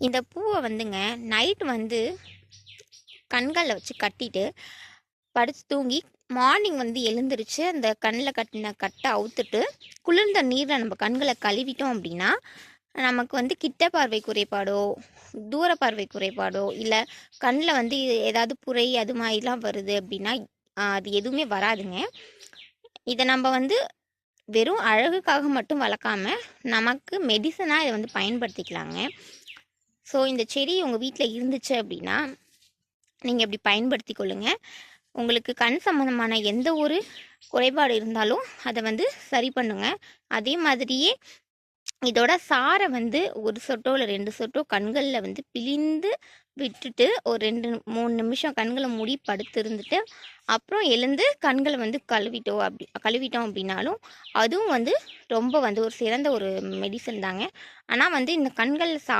இந்த பூவை வந்துங்க நைட் வந்து கண்களில் வச்சு கட்டிட்டு படுத்து தூங்கி மார்னிங் வந்து எழுந்திருச்சு அந்த கண்ணில் கட்டின கட்டை அவுத்துட்டு குளிர்ந்த நீரில் நம்ம கண்களை கழுவிட்டோம் அப்படின்னா நமக்கு வந்து கிட்ட பார்வை குறைபாடோ தூர பார்வை குறைபாடோ இல்லை கண்ணில் வந்து ஏதாவது புரை அது மாதிரிலாம் வருது அப்படின்னா அது எதுவுமே வராதுங்க. இதை நம்ம வந்து வெறும் அழகுக்காக மட்டும் வளர்க்காம நமக்கு மெடிசனாக இதை வந்து பயன்படுத்திக்கலாங்க. ஸோ இந்த செடி உங்கள் வீட்டில் இருந்துச்சு அப்படின்னா நீங்கள் இப்படி பயன்படுத்தி கொள்ளுங்க. உங்களுக்கு கண் சம்மந்தமான எந்த ஒரு குறைபாடு இருந்தாலும் அதை வந்து சரி பண்ணுங்கள் அதே மாதிரியே இதோட சாரை வந்து ஒரு சொட்டோ இல்லை ரெண்டு சொட்டோ கண்களில் வந்து பிழிந்து விட்டுட்டு ஒரு ரெண்டு மூணு நிமிஷம் கண்களை மூடி படுத்திருந்துட்டு அப்புறம் எழுந்து கண்களை வந்து கழுவிட்டோம் அப்படி கழுவிட்டோம் அப்படின்னாலும் அதுவும் வந்து ரொம்ப வந்து ஒரு சிறந்த ஒரு மெடிசன் தாங்க. ஆனால் வந்து இந்த கண்களில் சா